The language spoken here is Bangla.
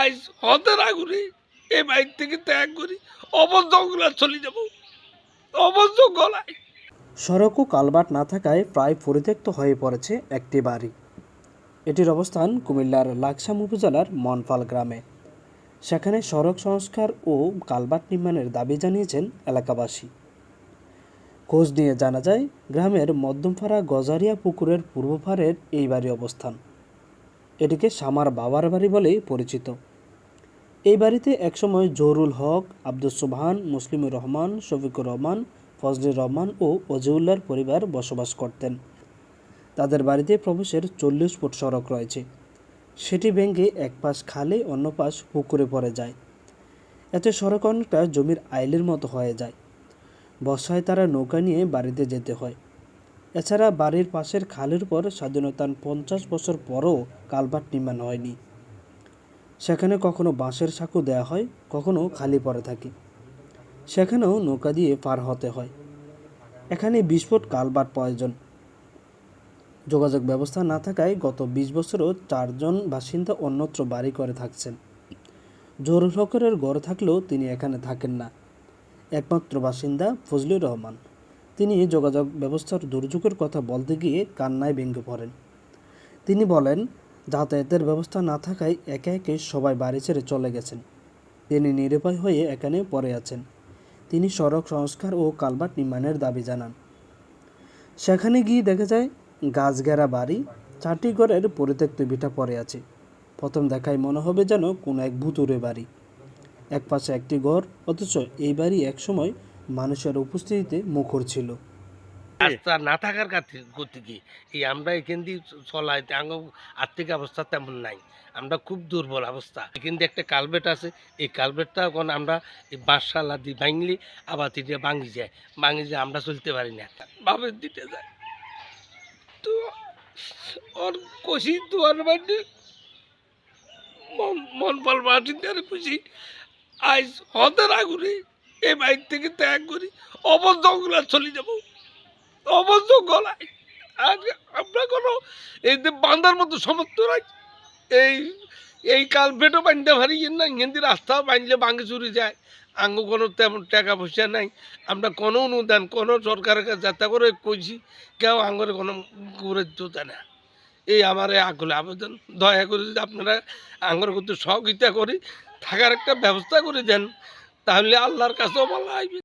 আজ হতে আগুনে এই বাইক থেকে ত্যাগ করি অবর জঙ্গলে চলে যাব। অবর জঙ্গলায় সড়ক ও কালবাট না থাকায় প্রায় পরিত্যক্ত হয়ে পড়েছে একটি বাড়ি। এটির অবস্থান কুমিল্লার লাকসাম উপজেলার মনফাল গ্রামে। সেখানে সড়ক সংস্কার ও কালবাট নির্মাণের দাবি জানিয়েছেন এলাকাবাসী। খোঁজ নিয়ে জানা যায়, গ্রামের মধ্যমপাড়া গজারিয়া পুকুরের পূর্বপাড়ের এই বাড়ি অবস্থান। এটিকে সামার বাবার বাড়ি বলেই পরিচিত। এই বাড়িতে একসময় জহুরুল হক আব্দুল সুবহান, মুসলিমুর রহমান, শফিকুর রহমান ফজলুর রহমান ও অজিউল্লার পরিবার বসবাস করতেন। তাদের বাড়িতে প্রবেশের চল্লিশ ফুট সড়ক রয়েছে। সেটি ভেঙে এক পাশ খালে অন্য পাশ পুকুরে পড়ে যায়। এতে সড়ক অনেকটা জমির আইলের মতো হয়ে যায়। বর্ষায় তারা নৌকা নিয়ে বাড়িতে যেতে হয়। এছাড়া বাড়ির পাশের খালের পর স্বাধীনতার পঞ্চাশ বছর পরও কালভার্ট নির্মাণ হয়নি। সেখানে কখনো বাঁশের সাঁকো দেওয়া হয়, কখনো খালি পড়ে থাকে। সেখানেও নৌকা দিয়ে পার হতে হয়। এখানে বিশ ফুট কালভার্ট প্রয়োজন। যোগাযোগ ব্যবস্থা না থাকায় গত বিশ বছরও চারজন বাসিন্দা অন্যত্র বাড়ি করে থাকছেন। জহুরুল হকের গড় থাকলেও তিনি এখানে থাকেন না। একমাত্র বাসিন্দা ফজলুর রহমান। তিনি যোগাযোগ ব্যবস্থার দুর্যোগের কথা বলতে গিয়ে কান্নায় ভেঙে পড়েন। তিনি বলেন, যাতায়াতের ব্যবস্থা না থাকায় একে একে সবাই বাড়ি ছেড়ে চলে গেছেন। তিনি নিরুপায় হয়ে এখানে পড়ে আছেন। তিনি সড়ক সংস্কার ও কালভার্ট নির্মাণের দাবি জানান। সেখানে গিয়ে দেখা যায়, গাছগেরা বাড়ি, চারটি ঘরের পরিত্যক্ত ভিটা পড়ে আছে। প্রথম দেখায় মনে হবে যেন কোনো এক ভুতুরে বাড়ি। এক পাশে একটি ঘর, অথচ এই বাড়ি একসময় মানুষের উপস্থিতিতে মুখর ছিল। রাস্তা না থাকার কাছে কি? এই আমরা এখান দিয়ে চলাই আর্থিক অবস্থা তেমন নাই। আমরা খুব দুর্বল অবস্থা। এখান দিয়ে একটা কালভেট আছে। এই কালভেটটা এখন আমরা এই বাঁশশালা দিয়ে ভাঙলি, আবার তিনটে ভাঙি যায়। ভাঙি যায়, আমরা চলতে পারি না। বাবের দিতে যায়। তো ওর কষি তোর বাড়ি মন মন পাল বাসিন্দার খুশি আজ হতে আগুনে এই বাইক থেকে ত্যাগ করি অবর জঙ্গলে চলে যাব। অবশ্য গলায়। আর আমরা কোনো এই যে বান্ধার মতো সমর্থ নাই এই এই কাল বেটো বান্ধতে পারি না হিন্দি রাস্তা বাঁধলে ভাঙে চুরি যায়। আঙ্গ কোনো তেমন টাকা পয়সা নাই। আমরা কোনো অনুদান, কোনো সরকারের কাছে যাতে করে কইছি, কেউ আঙ্গরে কোনো করে জোতে না। এই আমার আগলে আবেদন। দয়া করে যদি আপনারা আঙ্গর করতে সহযোগিতা করি, থাকার একটা ব্যবস্থা করে দেন। তাহলে আল্লাহর কাছেও বলা আসবে